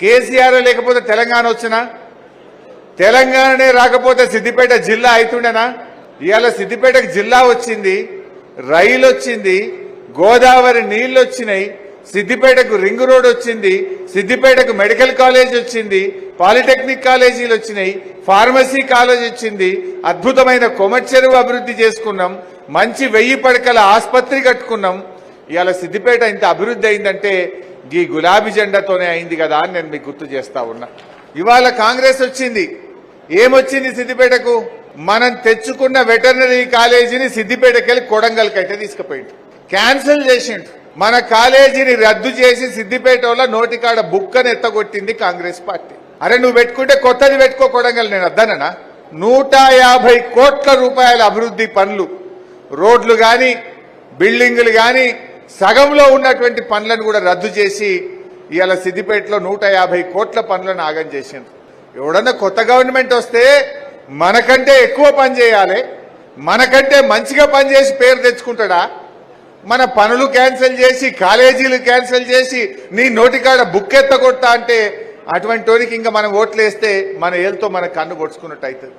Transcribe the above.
కేసీఆర్ లేకపోతే తెలంగాణ వచ్చినా? తెలంగాణనే రాకపోతే సిద్దిపేట జిల్లా అవుతుండేనా ఇవాళ సిద్దిపేటకు జిల్లా వచ్చింది రైలు వచ్చింది గోదావరి నీళ్ళు వచ్చినాయి సిద్దిపేటకు రింగ్ రోడ్ వచ్చింది సిద్దిపేటకు మెడికల్ కాలేజ్ వచ్చింది పాలిటెక్నిక్ కాలేజీలు వచ్చినాయి ఫార్మసీ కాలేజ్ వచ్చింది అద్భుతమైన కొమర్చెరువు అభివృద్ధి చేసుకున్నాం మంచి వెయ్యి పడకల ఆసుపత్రి కట్టుకున్నాం. ఇవాళ సిద్దిపేట ఇంత అభివృద్ధి అయిందంటే ఈ గులాబీ జెండాతోనే అయింది కదా అని నేను మీకు గుర్తు చేస్తా ఉన్నా. ఇవాళ కాంగ్రెస్ వచ్చింది. ఏమొచ్చింది సిద్దిపేటకు? మనం తెచ్చుకున్న వెటర్నరీ కాలేజీని సిద్దిపేటకి వెళ్ళి కొడంగల్కి అయితే తీసుకుపోయిండు. క్యాన్సిల్ చేసిండు. మన కాలేజీని రద్దు చేసి సిద్దిపేట వల్ల నోటికాడ బుక్కని ఎత్తగొట్టింది కాంగ్రెస్ పార్టీ. అరే నువ్వు పెట్టుకుంటే కొత్తది పెట్టుకో కొడంగల్ నేను వద్దననా నూట యాభై కోట్ల రూపాయల అభివృద్ధి పనులు. రోడ్లు కానీ బిల్డింగులు కానీ సగంలో ఉన్నటువంటి పనులను కూడా రద్దు చేసి ఇవాళ సిద్దిపేటలో నూట యాభై కోట్ల పనులను ఆగం చేసింది ఎవడన్నా కొత్త గవర్నమెంట్ వస్తే మనకంటే ఎక్కువ పని చేయాలి మనకంటే మంచిగా పని చేసి పేరు తెచ్చుకుంటాడా? మన పనులు క్యాన్సిల్ చేసి కాలేజీలు క్యాన్సిల్ చేసి నీ నోటికాడ బుక్ ఎత్తగొట్టా అంటే అటువంటి వారికి ఇంకా మనం ఓట్లు వేస్తే మన ఏళ్ళతో మన కన్ను పొడుచుకున్నట్టు అవుతుంది.